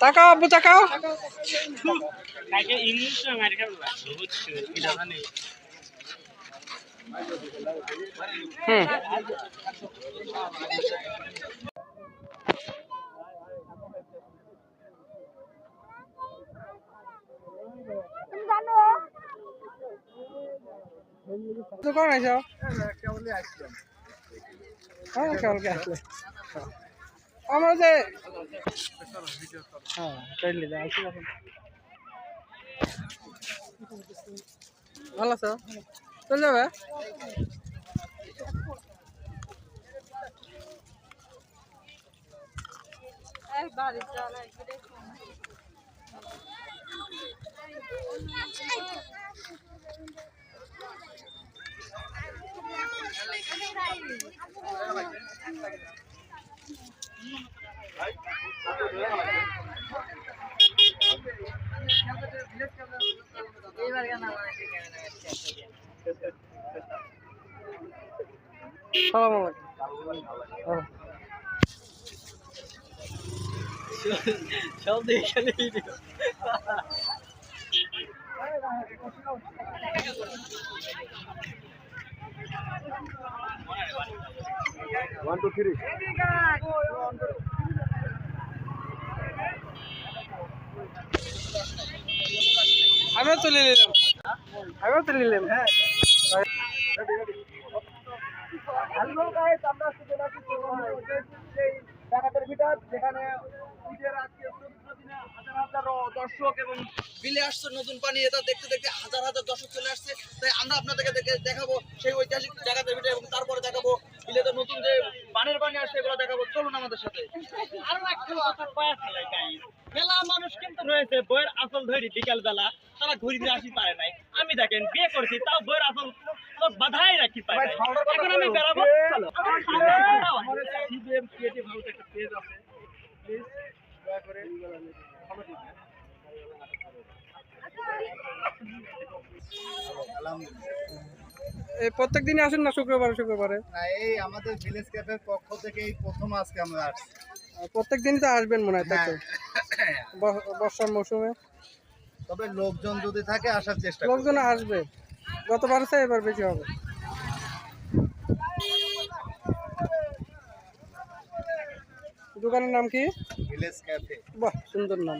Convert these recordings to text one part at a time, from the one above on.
তাকাও আব্বু তাকাও। হুম। তো কোন আইছো? হ্যাঁ কেবলকে আসলে। আমরা যে হ্যাঁ চলে যাই আসি এখন। ভালো আছো? চলে যাবে? সালাম। সব দেখে ভিডিও ওয়ান টু থ্রি আমিও তুলে নিলাম। আমিও তুলে নিলাম হ্যাঁ। আমরা চলে ডাকাতের ভিতর যেখানে হাজার হাজার দর্শক এবং বিলে আসছে নতুন পানি এটা দেখতে দেখতে হাজার হাজার দর্শক চলে আসছে। তাই আমরা আপনাদেরকে দেখে দেখাবো সেই ঐতিহাসিক ডাকাতের ভিতর এবং তারপরে দেখাবো পানির পানি আসছে এগুলো দেখাবো। চলুন আমাদের সাথে। আরও একটা কথা কয়া ফেলাই গাইস মেলা মানুষ কিন্তু রয়েছে বইয়ের আসল ধরি বিকাল বেলা তারা ঘুরিতে আসি পারে নাই। আমি দেখেন বিয়ে করছি তাও বইয়ের আসল বাধাই রাখি নাই। এখন আমি বেড়াবো চলো। আমার সামনে দাও। আমাদের সিবিএম ক্রিয়েটিভ হাউস একটা পেজ আছে প্লিজ দয়া করে follow দিবেন। এই প্রত্যেক দিনই আসেন না শুক্রবারে শুক্রবারে? না এই আমাদের ভিলেজ ক্যাফের পক্ষ থেকে এই প্রথম আজকে আমরা আসছি। প্রত্যেক দিনই তো আসবেন মনে হয় তাই হ্যাঁ। বর্ষার মৌসুমে? তবে লোকজন যদি থাকে আসার চেষ্টা লোকজন আসবে। গতবার চেয়ে এবার বেশি হবে। দোকানের নাম কি? Village cafe. বাহ সুন্দর নাম।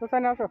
কোথায় না আসো